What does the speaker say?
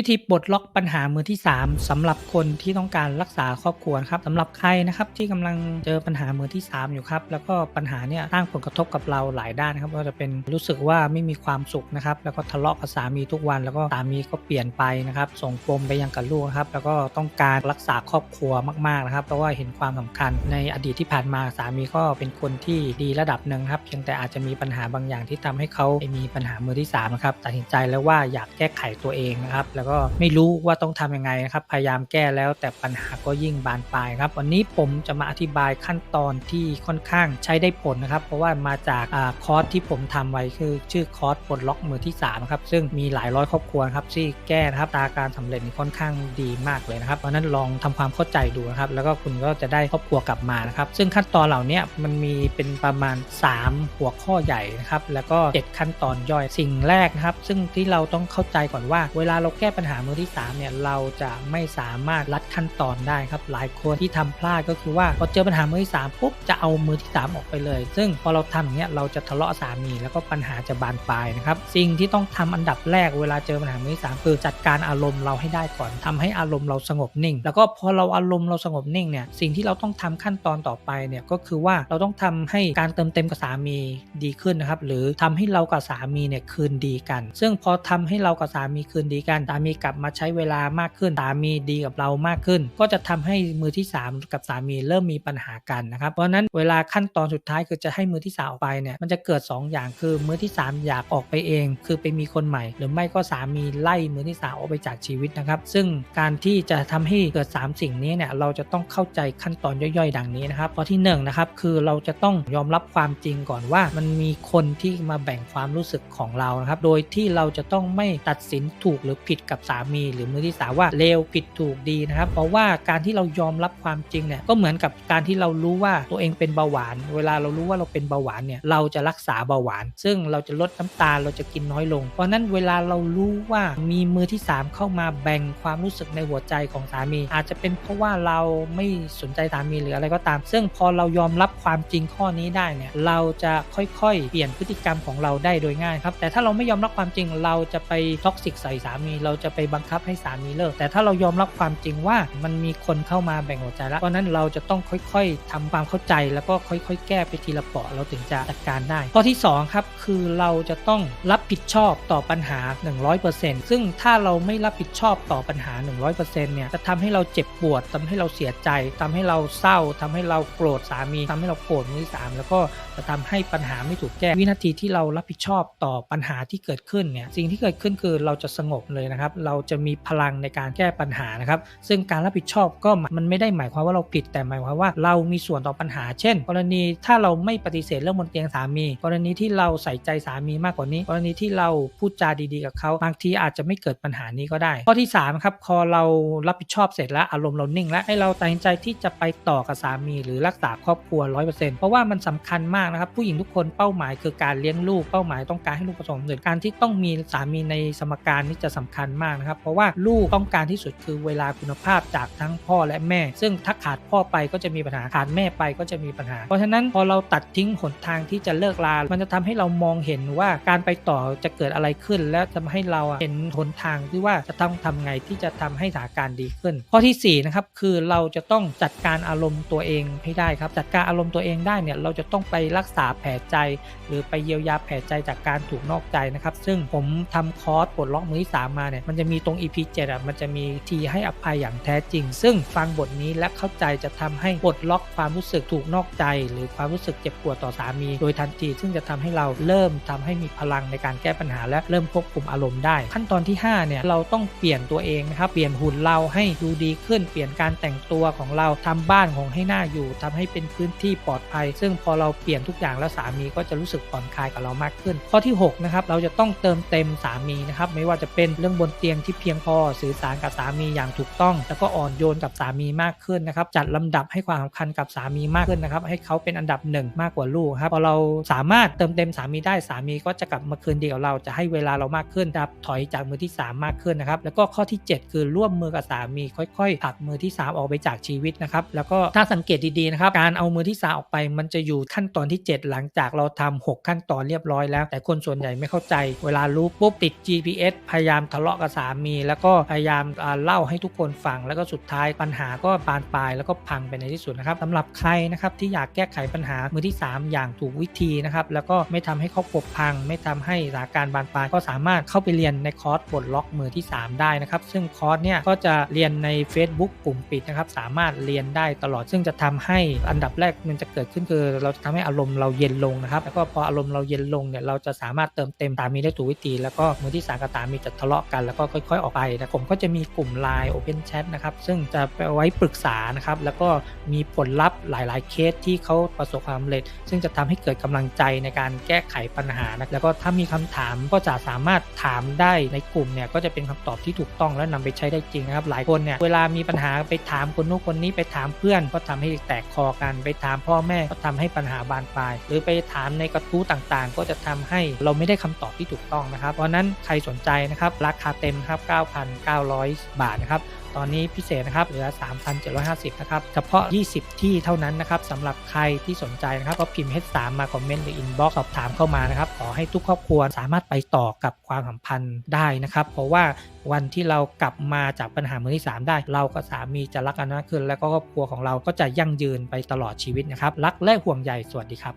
วิธีปลดล็อกปัญหามือที่ 3สำหรับคนที่ต้องการรักษาครอบครัวครับสำหรับใครนะครับที่กำลังเจอปัญหามือที่ 3 อยู่ครับแล้วก็ปัญหาเนี่ยสร้างผลกระทบกับเราหลายด้านนะครับไม่ว่าจะเป็นรู้สึกว่าไม่มีความสุขนะครับแล้วก็ทะเลาะกับสามีทุกวัน แล้วก็สามีก็เปลี่ยนไปนะครับส่งปมไปยังกับลูกครับแล้วก็ต้องการรักษาครอบครัวมากๆนะครับเพราะว่าเห็นความสำคัญในอดีตที่ผ่านมาสามีก็เป็นคนที่ดีระดับหนึ่งครับเพียงแต่อาจจะมีปัญหาบางอย่างที่ทำให้เขามีปัญหามือที่3นะครับตัดสินใจแล้วว่าอยากแก้ไขตัวเองนะครับแล้วก็ไม่รู้ว่าต้องทำยังไงนะครับ พยายามแก้แล้วแต่ปัญหาก็ยิ่งบานปลายครับ วันนี้ผมจะมาอธิบายขั้นตอนที่ค่อนข้างใช้ได้ผลนะครับ เพราะว่ามาจากอาคอร์สที่ผมทำไว้คือชื่อคอร์สปลดล็อกมือที่3ครับซึ่งมีหลายร้อยครอบครัวครับที่แก้นะครับตาการสำเร็จนี่ค่อนข้างดีมากเลยนะครับเพราะนั้นลองทำความเข้าใจดูนะครับ แล้วก็คุณก็จะได้ครอบครัวกลับมานะครับ ซึ่งขั้นตอนเหล่านี้มันมีเป็นประมาณ 3 หัวข้อใหญ่นะครับแล้วก็ 7 ขั้นตอนย่อยสิ่งแรกนะครับ ซึ่งที่เราต้องเข้าใจก่อนว่า เวลาเราแก้ปัญหามือที่3เนี่ยเราจะไม่สามารถลัดขั้นตอนได้ครับหลายคนที่ทำพลาดก็คือว่าพอเจอปัญหามือที่3ปุ๊บจะเอามือที่ 3 ออกไปเลย ซึ่งพอเราทำอย่างเงี้ยเราจะทะเลาะสามีแล้วก็ปัญหาจะบานปลายนะครับสิ่งที่ต้องทำอันดับแรกเวลาเจอปัญหามือที่3คือจัดการอารมณ์เราให้ได้ก่อนทำให้อารมณ์เราสงบนิ่ง แล้วก็พอเราอารมณ์เราสงบนิ่งเนี่ยสิ่งที่เราต้องทำขั้นตอนต่อไปเนี่ยก็คือว่าเราต้องทำให้การเติมเต็มกับสามีดีขึ้นนะครับหรือทำให้เรากับสามีเนี่ยคืนดีกัน ซึ่งพอทำให้เรากับสามีคืนดีกันสาามีกลับมาใช้เวลามากขึ้นสามีดีกับเรามากขึ้น ก็จะทำให้มือที่ 3 กับสามีเริ่มมีปัญหากันนะครับเพราะฉะนั้นเวลาขั้นตอนสุดท้ายคือจะให้มือที่สามออกไปเนี่ยมันจะเกิด 2 อย่างคือมือที่ 3 อยากออกไปเอง คือไปมีคนใหม่ หรือไม่ก็สามีไล่มือที่สามออกไปจากชีวิตนะครับ ซึ่งการที่จะทำให้เกิด 3 สิ่งนี้เนี่ยเราจะต้องเข้าใจขั้นตอนย่อยๆ ดังนี้นะครับข้อที่1นงนะครับคือเราจะต้องยอมรับความจริงก่อนว่า มันมีคนที่มาแบ่งความรู้สึกของเรานะครับโดยที่เราจะต้องไม่ตัดสินถูกหรือผิดกับสามี หรือมือที่สามว่าเลวผิดถูกดีนะครับ เพราะว่าการที่เรายอมรับความจริงเนี่ยก็เหมือนกับการที่เรารู้ว่าตัวเองเป็นเบาหวาน เวลาเรารู้ว่าเราเป็นเบาหวานเนี่ยเราจะรักษาเบาหวาน ซึ่งเราจะลดน้ำตาลเราจะกินน้อยลง เพราะนั้นเวลาเรารู้ว่ามีมือที่ 3 เข้ามาแบ่งความรู้สึกในหัวใจของสามี อาจจะเป็นเพราะว่าเราไม่สนใจสามีหรืออะไรก็ตาม ซึ่งพอเรายอมรับความจริงข้อนี้ได้เนี่ยเราจะค่อยๆ เปลี่ยนพฤติกรรมของเราได้โดยง่ายครับแต่ถ้าเราไม่ยอมรับความจริงเราจะไปท็อกซิกใส่สามีเราจะไปบังคับให้สามีเลิก แต่ถ้าเรายอมรับความจริงว่ามันมีคนเข้ามาแบ่งหัวใจแล้วเพราะนั้นเราจะต้องค่อยๆทำความเข้าใจแล้วก็ค่อยๆ แก้ไปทีละเปาะเราถึงจะจัดการได้ ข้อที่2ครับคือเราจะต้องรับผิดชอบต่อปัญหา 100%ซึ่งถ้าเราไม่รับผิดชอบต่อปัญหา 100%เนี่ยจะทำให้เราเจ็บปวดทำให้เราเสียใจทำให้เราเศร้าทำให้เราโกรธสามีทำให้เราโกรธมือสามแล้วก็จะทำให้ปัญหาไม่ถูกแก้วินาทีที่เรารับผิดชอบต่อปัญหาที่เกิดขึ้นเนี่ยสิ่งที่เกิดขึ้นคือเราจะสงบเลยนะนะครับเราจะมีพลังในการแก้ปัญหานะครับ ซึ่งการรับผิดชอบก็มันไม่ได้หมายความว่าเราผิดแต่หมายความว่าเรามีส่วนต่อปัญหา เช่น กรณีถ้าเราไม่ปฏิเสธเรื่องบนเตียงสามี กรณีที่เราใส่ใจสามีมากกว่านี้ กรณีที่เราพูดจาดีๆกับเขาบางทีอาจจะไม่เกิดปัญหานี้ก็ได้ ข้อที่3ครับพอเรารับผิดชอบเสร็จแล้วอารมณ์เรานิ่ง แล้วให้เราตัดสินใจที่จะไปต่อกับสามี หรือรักษาครอบครัว 100%เพราะว่ามันสำคัญมากนะครับผู้หญิงทุกคนเป้าหมายคือการเลี้ยงลูกเป้าหมายต้องการให้ลูกประสบความสำเร็จการที่ต้องมีสามีในสมการนี่จะสำคัญมากนะครับ เพราะว่าลูกต้องการที่สุดคือเวลาคุณภาพจากทั้งพ่อและแม่ ซึ่งถ้าขาดพ่อไปก็จะมีปัญหาขาดแม่ไปก็จะมีปัญหา เพราะฉะนั้นพอเราตัดทิ้งหนทางที่จะเลิกลา มันจะทำให้เรามองเห็นว่าการไปต่อจะเกิดอะไรขึ้น และทำให้เราเห็นหนทางที่ว่าจะต้องทำไงที่จะทำให้สถานการณ์ดีขึ้น ข้อที่4นะครับคือเราจะต้องจัดการอารมณ์ตัวเองให้ได้ครับจัดการอารมณ์ตัวเองได้เนี่ยเราจะต้องไปรักษาแผลใจ หรือไปเยียวยาแผลใจจากการถูกนอกใจนะครับ ซึ่งผมทำคอร์สปลดล็อกมือที่3มาเนี่ยมันจะมีตรง EP 7อะมันจะมีทีให้อภัยอย่างแท้จริง ซึ่งฟังบทนี้และเข้าใจจะทำให้ปลดล็อกความรู้สึกถูกนอกใจ หรือความรู้สึกเจ็บปวดต่อสามี โดยทันที ซึ่งจะทำให้เราเริ่มทำให้มีพลังในการแก้ปัญหา และเริ่มควบคุมอารมณ์ได้ ขั้นตอนที่5เนี่ยเราต้องเปลี่ยนตัวเองนะครับเปลี่ยนหุ่นเราให้ดูดีขึ้น เปลี่ยนการแต่งตัวของเราทำบ้านของให้หน่าอยู่ทำให้เป็นพื้นที่ปลอดภัย ซึ่งพอเราเปลี่ยนทุกอย่างแล้วสามีก็จะรู้สึกผ่อนคลายกับเรามากขึ้น ข้อที่6นะครับเราจะต้องเติมเต็มสามีนะครับไม่ว่าจะเป็นเรื่องบนเตียงที่เพียงพอสื่อสารกับสามีอย่างถูกต้อง แล้วก็อ่อนโยนกับสามีมากขึ้นนะครับจัดลำดับให้ความสำคัญกับสามีมากขึ้นนะครับให้เขาเป็นอันดับหนึ่งมากกว่าลูกครับพอเราสามารถเติมเต็มสามีได้สามีก็จะกลับมาคืนดีกับเราจะให้เวลาเรามากขึ้นจะถอยจากมือที่ 3 มากขึ้นนะครับแล้วก็ข้อที่ 7 คือร่วมมือกับสามี ค่อยๆผลักมือที่ 3 ออกไปจากชีวิตนะครับแล้วก็ถ้าสังเกตดีๆนะครับการเอามือที่3ออกไปมันจะอยู่ขั้นตอนที่ 7 หลังจากเราทำ6ขั้นตอนเรียบร้อยแล้ว แต่คนส่วนใหญ่ไม่เข้าใจ เวลารู้ปุ๊บติด GPS พยายามทะเลาะกับกับสามี แล้วก็พยายามเล่าให้ทุกคนฟัง แล้วก็สุดท้ายปัญหาก็บานปลายแล้วก็พังไปในที่สุดนะครับสำหรับใครนะครับที่อยากแก้ไขปัญหามือที่ 3 อย่างถูกวิธีนะครับแล้วก็ไม่ทำให้ครอบครัวพัง ไม่ทำให้สถานการณ์บานปลายก็สามารถเข้าไปเรียนในคอร์สปลดล็อกมือที่ 3 ได้นะครับ ซึ่งคอร์สเนี่ยก็จะเรียนใน Facebook กลุ่มปิดนะครับสามารถเรียนได้ตลอด ซึ่งจะทำให้อันดับแรกมันจะเกิดขึ้นคือ เราจะทำให้อารมณ์เราเย็นลงนะครับแล้วก็พออารมณ์เราเย็นลงเนี่ยเราจะสามารถเติมเต็มสามีได้ถูกวิธี แล้วก็มือที่สามกับสามีจะทะเลาะกันแล้วก็ค่อย ๆ ออกไปนะผมก็จะมีกลุ่ม Line Open Chat นะครับ ซึ่งจะไปไว้ปรึกษานะครับ แล้วก็มีผลลัพธ์หลาย ๆ เคสที่เขาประสบความสำเร็จ ซึ่งจะทำให้เกิดกำลังใจในการแก้ไขปัญหานะแล้วก็ถ้ามีคำถามก็จะสามารถถามได้ในกลุ่มเนี่ยก็จะเป็นคำตอบที่ถูกต้องและนำไปใช้ได้จริงนะครับ หลายคนเนี่ยเวลามีปัญหาไปถามคนนู้นคนนี้ไปถามเพื่อน ก็ทำให้แตกคอกันไปถามพ่อแม่ก็ทำให้ปัญหาบานปลาย หรือไปถามในกระทู้ต่างๆ ก็จะทำให้เราไม่ได้คำตอบที่ถูกต้องนะครับ เพราะนั้นใครสนใจนะครับราคาเต็มครับ 9,900 บาทนะครับ ตอนนี้พิเศษนะครับเหลือ 3,750 นะครับ เฉพาะ 20 ที่เท่านั้นนะครับสำหรับใครที่สนใจนะครับก็พิมพ์ H3 มาคอมเมนต์หรืออินบ็อกซ์สอบถามเข้ามานะครับ ขอให้ทุกครอบครัวสามารถไปต่อกับความสัมพันธ์ได้นะครับ เพราะว่าวันที่เรากลับมาจากปัญหามือที่ 3 ได้ เรากับสามีจะรักกันมากขึ้น และก็ครอบครัวของเราก็จะยั่งยืนไปตลอดชีวิตนะครับ รักและห่วงใยสวัสดีครับ